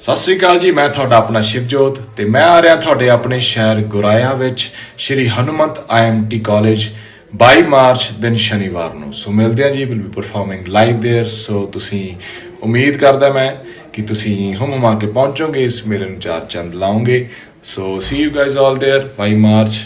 ਸਤਿ ਸ੍ਰੀ ਅਕਾਲ ਜੀ ਮੈਂ ਤੁਹਾਡਾ ਆਪਣਾ ਸ਼ਿਵਜੋਤ ਤੇ ਮੈਂ ਆ ਰਿਹਾ ਤੁਹਾਡੇ ਆਪਣੇ ਸ਼ਹਿਰ ਗੁਰਾਇਆ ਵਿੱਚ ਸ਼੍ਰੀ ਹਨੂਮੰਤ ਆਈਐਮਟੀ ਕਾਲਜ 22 ਮਾਰਚ ਦਿਨ ਸ਼ਨੀਵਾਰ ਨੂੰ ਸੋ ਮਿਲਦੇ ਹਾਂ ਜੀ will be performing live there so ਤੁਸੀਂ ਉਮੀਦ ਕਰਦਾ ਮੈਂ ਕਿ ਤੁਸੀਂ ਹਮਮਾ ਕੇ ਪਹੁੰਚੋਗੇ ਇਸ ਮੇਰੇ ਨੂੰ ਚਾਰ ਚੰਦ ਲਾਉਂਗੇ so see you guys all there 22 March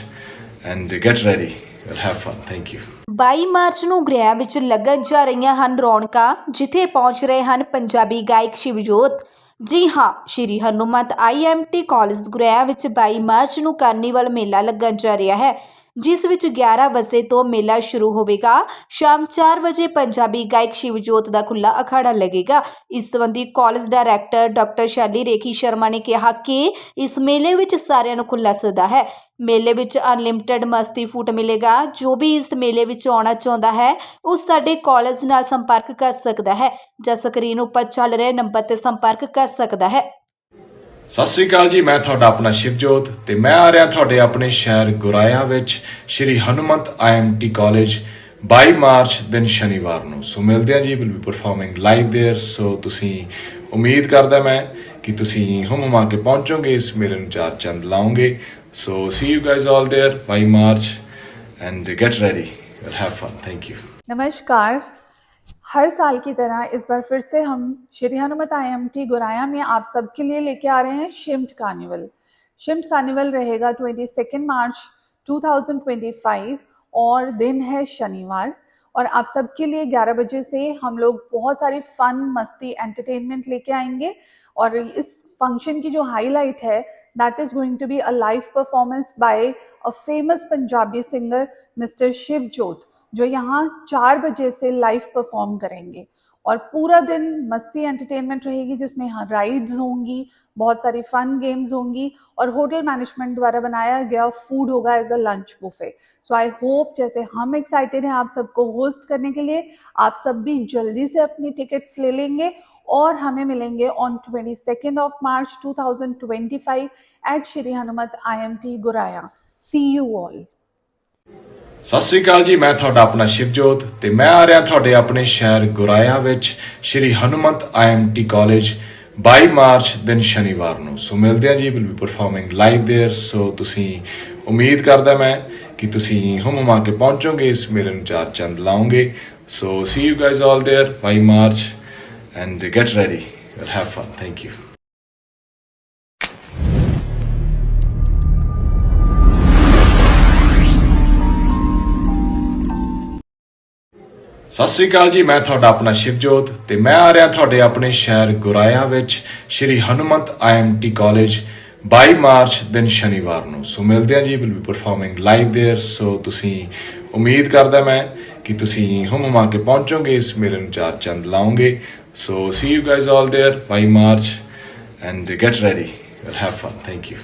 and get ready will have fun thank you 22 March ਨੂੰ ਗ੍ਰਹਿ ਵਿੱਚ ਲੱਗਣ ਜਾ ਰਹੀਆਂ ਹਨ ਰੌਣਕਾਂ ਜਿੱਥੇ ਪਹੁੰਚ ਰਹੇ ਹਨ ਪੰਜਾਬੀ ਗਾਇਕ ਸ਼ਿਵਜੋਤ ਜੀ ਹਾਂ, ਸ਼੍ਰੀ ਹਨੂਮੰਤ ਆਈਐਮਟੀ ਕਾਲਜ ਗ੍ਰਹਿ ਵਿੱਚ 22 ਮਾਰਚ ਨੂੰ ਕਾਰਨੀਵਲ ਮੇਲਾ ਲੱਗਣ ਜਾ ਰਿਹਾ ਹੈ। ਜਿਸ ਵਿੱਚ 11 ਵਜੇ ਤੋਂ ਮੇਲਾ ਸ਼ੁਰੂ ਹੋਵੇਗਾ। ਸ਼ਾਮ 4 ਵਜੇ ਪੰਜਾਬੀ ਗਾਇਕ ਸ਼ਿਵਜੋਤ ਦਾ ਖੁੱਲਾ ਅਖਾੜਾ ਲੱਗੇਗਾ। ਇਸ ਸੰਬੰਧੀ ਕਾਲਜ ਡਾਇਰੈਕਟਰ ਡਾਕਟਰ ਸ਼ੈਲੀ ਰੇਖੀ ਸ਼ਰਮਾ ਨੇ ਕਿਹਾ ਕਿ ਇਸ ਮੇਲੇ ਵਿੱਚ ਸਾਰਿਆਂ ਨੂੰ ਖੁੱਲਾ ਸੱਦਾ ਹੈ। ਮੇਲੇ ਵਿੱਚ ਅਨਲਿਮਟਿਡ ਮਸਤੀ ਫੂਟ ਮਿਲੇਗਾ। ਜੋ ਵੀ ਇਸ ਮੇਲੇ ਵਿੱਚ ਆਉਣਾ ਚਾਹੁੰਦਾ ਹੈ, ਉਹ ਸਾਡੇ ਕਾਲਜ ਨਾਲ ਸੰਪਰਕ ਕਰ ਸਕਦਾ ਹੈ। ਜਾਂ ਸਕਰੀਨ ਉੱਪਰ ਚੱਲ ਰਹੇ ਨੰਬਰ ਤੇ ਸੰਪਰਕ ਕਰ ਸਕਦਾ ਹੈ। ਸਤਿ ਸ੍ਰੀ ਅਕਾਲ ਜੀ ਮੈਂ ਤੁਹਾਡਾ ਆਪਣਾ ਸ਼ਿਵਜੋਤ ਤੇ ਮੈਂ ਆ ਰਿਹਾ ਤੁਹਾਡੇ ਆਪਣੇ ਸ਼ਹਿਰ ਗੁਰਾਇਆ ਵਿੱਚ ਸ਼੍ਰੀ ਹਨੂਮੰਤ ਆਈਐਮਟੀ ਕਾਲਜ 22 ਮਾਰਚ ਦਿਨ ਸ਼ਨੀਵਾਰ ਨੂੰ ਸੋ ਮਿਲਦੇ ਹਾਂ ਜੀ will be performing live there so ਤੁਸੀਂ ਉਮੀਦ ਕਰਦਾ ਮੈਂ ਕਿ ਤੁਸੀਂ ਹਮਮਾ ਕੇ ਪਹੁੰਚੋਗੇ ਇਸ ਮੇਰੇ ਨੂੰ ਚਾਰ ਚੰਦ ਲਾਉਂਗੇ so see you guys all there 22 March and get ready will have fun thank you नमस्कार हर साल की तरह इस बार फिर से हम श्री हनुमत आई गुराया में आप सबके लिए लेके आ रहे हैं शिम्ट कार्निवल। शिम्ट कार्निवल रहेगा 22 मार्च 2025 और दिन है शनिवार। और आप सबके लिए 11 बजे से हम लोग बहुत सारी फन मस्ती एंटरटेनमेंट लेके आएँगे। और इस फ़ंक्शन की जो हाईलाइट है that is going to be a live performance by a famous Punjabi singer mister Shivjot जो यहाँ चार बजे से लाइव परफॉर्म करेंगे। और पूरा दिन मस्ती एंटरटेनमेंट रहेगी, जिसमें यहाँ राइड्स होंगी, बहुत सारी फन गेम्स होंगी और होटल मैनेजमेंट द्वारा बनाया गया फ़ूड होगा as a lunch buffet so I hope जैसे हम एक्साइटेड हैं आप सबको होस्ट करने के लिए, आप सब भी जल्दी से अपनी टिकट्स ले लेंगे और हमें मिलेंगे on twenty second of March 2025 at Shri Hanumat I M T Goraya see you all ਸਤਿ ਸ੍ਰੀ ਅਕਾਲ ਜੀ ਮੈਂ ਤੁਹਾਡਾ ਆਪਣਾ ਸ਼ਿਵਜੋਤ ਤੇ ਮੈਂ ਆ ਰਿਹਾ ਤੁਹਾਡੇ ਆਪਣੇ ਸ਼ਹਿਰ ਗੁਰਾਇਆ ਵਿੱਚ ਸ਼੍ਰੀ ਹਨੂਮੰਤ ਆਈਐਮਟੀ ਕਾਲਜ 22 ਮਾਰਚ ਦਿਨ ਸ਼ਨੀਵਾਰ ਨੂੰ ਸੋ ਮਿਲਦੇ ਹਾਂ ਜੀ will be performing live there so ਤੁਸੀਂ ਉਮੀਦ ਕਰਦਾ ਮੈਂ ਕਿ ਤੁਸੀਂ ਹਮਮਾ ਕੇ ਪਹੁੰਚੋਗੇ ਇਸ ਮੇਰੇ ਨੂੰ ਚਾਰ ਚੰਦ ਲਾਉਂਗੇ so see you guys all there 22 March and get ready will have fun thank you ਸਤਿ ਸ੍ਰੀ ਅਕਾਲ ਜੀ ਮੈਂ ਤੁਹਾਡਾ ਆਪਣਾ ਸ਼ਿਵਜੋਤ ਤੇ ਮੈਂ ਆ ਰਿਹਾ ਤੁਹਾਡੇ ਆਪਣੇ ਸ਼ਹਿਰ ਗੁਰਾਇਆ ਵਿੱਚ ਸ਼੍ਰੀ ਹਨੂਮੰਤ ਆਈਐਮਟੀ ਕਾਲਜ 22 ਮਾਰਚ ਦਿਨ ਸ਼ਨੀਵਾਰ ਨੂੰ ਸੋ ਮਿਲਦੇ ਹਾਂ ਜੀ will be performing live there so ਤੁਸੀਂ ਉਮੀਦ ਕਰਦਾ ਮੈਂ ਕਿ ਤੁਸੀਂ ਹਮਮਾ ਕੇ ਪਹੁੰਚੋਗੇ ਇਸ ਮੇਰੇ ਨੂੰ ਚਾਰ ਚੰਦ ਲਾਉਂਗੇ so see you guys all there 22 March and get ready will have fun thank you